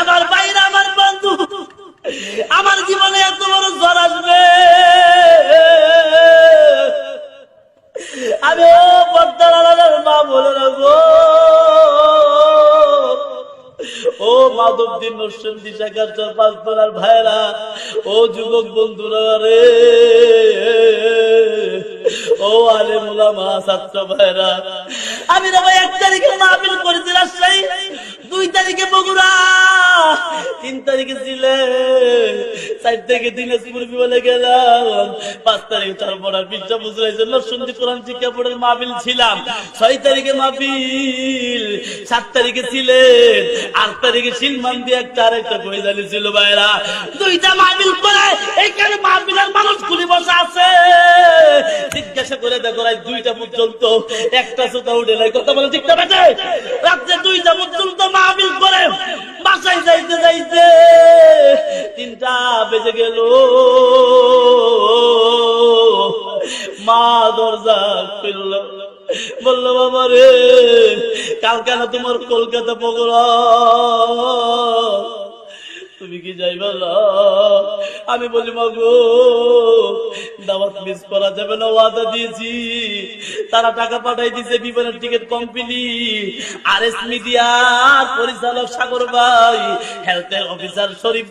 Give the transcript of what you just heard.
আমার বাইরে আমার বন্ধু। আমার জীবনে এত বড় জ্বর আসবে। আমি ও পদ্মার আলাদার মা বলে রাখব। ও মাধবদিন নরসিংদী শাখার চার পাঁচ তোলার ভাইরা ও যুবক বন্ধুরা রে। ও আলে মোলা মা ছাত্র ভাইরা আমি না ভাই, এক তারিখে মাহফিল করেছি রাজশাহী। তারিখে ছিলে, চার তারিখে দিনাজপুর বিমানে গেলাম। পাঁচ তারিখে তারপর আর বিশটা বুঝলাই জন্য সন্ধি কোরআন শিক্ষা বোর্ডের মাহফিল ছিলাম। ছয় তারিখে মাহফিল, সাত তারিখে ছিলেন আট তারিখে সিলমান দিয়ে একটা আরেকটা বই জানি ছিল ভাইরা। দুইটা মাহফিল করে এইখানে মাহফিলের মানুষ গুলি বসে আছে। জিজ্ঞাসা করে দেখো দুইটা পর্যন্ত একটা সুতা উঠে নাই। কথা বলে ঠিক না বেটে রাত্রে দুইটা পর্যন্ত মাহফিল করে বাসায় যাইতে যাইতে তিনটা বেজে গেল। মা দরজা খুলল। বলল, বাবা রে কাল কেন তোমার কলকাতা পকড়া তুমি কি যাইবা না? আমি বলি মাগো দাওয়াত মিস করা যাবে না, ওয়াদা দিয়েছি। তারা টাকা পাঠাই দিয়েছে, বিমানের ticket company R S Media পরিচালক সাগর ভাই হেলথ অফিসার শরীফ